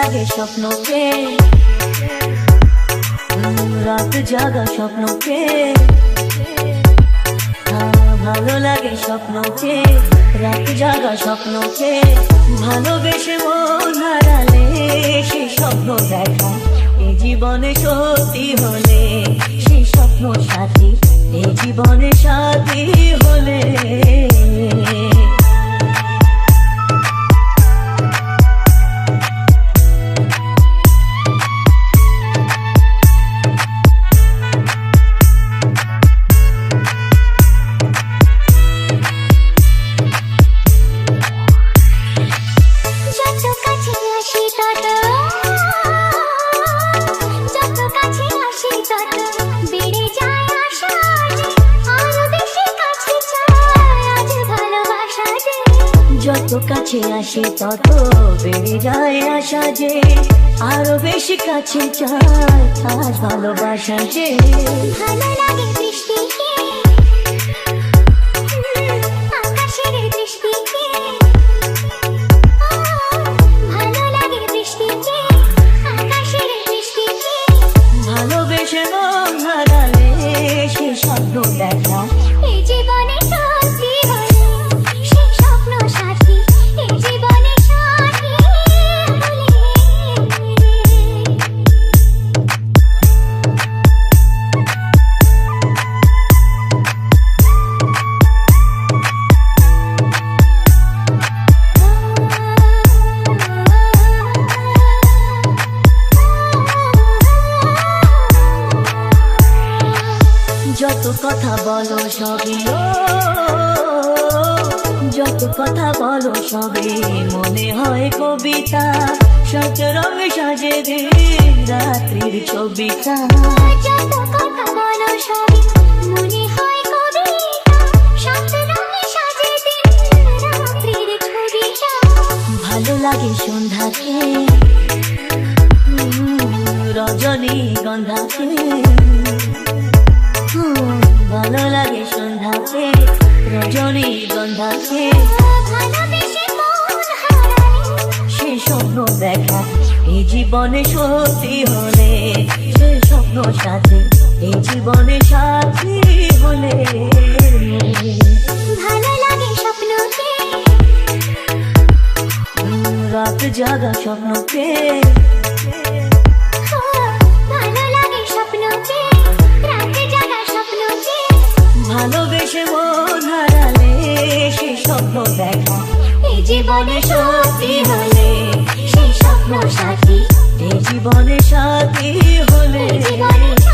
স্বপ্নকে। উম, রাত জাগা স্বপ্নকে। ভালো লাগে স্বপ্নকে। রাত জাগা স্বপ্নকে। ভালোবেসে মন হারালে সে স্বপ্ন দেখা। এই জীবনে সত্যি হলে সেই স্বপ্ন সাথী। এই জীবনে সাথী হলে কাছে আসে তত বেড়ে যায় আশা যে আরও বেশি কাছে চায় ভালোবাসা যে। ভালো লাগে বৃষ্টিকে আকাশের দৃষ্টিকে ভালো লাগে বৃষ্টিকে আকাশের দৃষ্টিকে ভালোবেসে মন হারালে সে স্বপ্ন দেখা যত কথা বলো সবই ও, যত কথা বলো সবে মনে হয় কবিতা সত রঙ সাজে দিন রাত্রির ছবিতা যত কথা বলো সবই মনে হয় কবিতা সাত রঙে সাজে দিন রাত্রির ছবিটা। ভালো লাগে সন্ধ্যাকে ভালো লাগে সন্ধ্যাকে রজনী মন সে স্বপ্ন দেখা এই জীবনে সত্যি হলে সে স্বপ্ন সাথে এই জীবনে সাথী হলে। ভালো লাগে স্বপ্নকে। রাত জাগা স্বপ্নকে জীবনে সাথী হলে সেই জীবনে সাথী হলে। জীবনে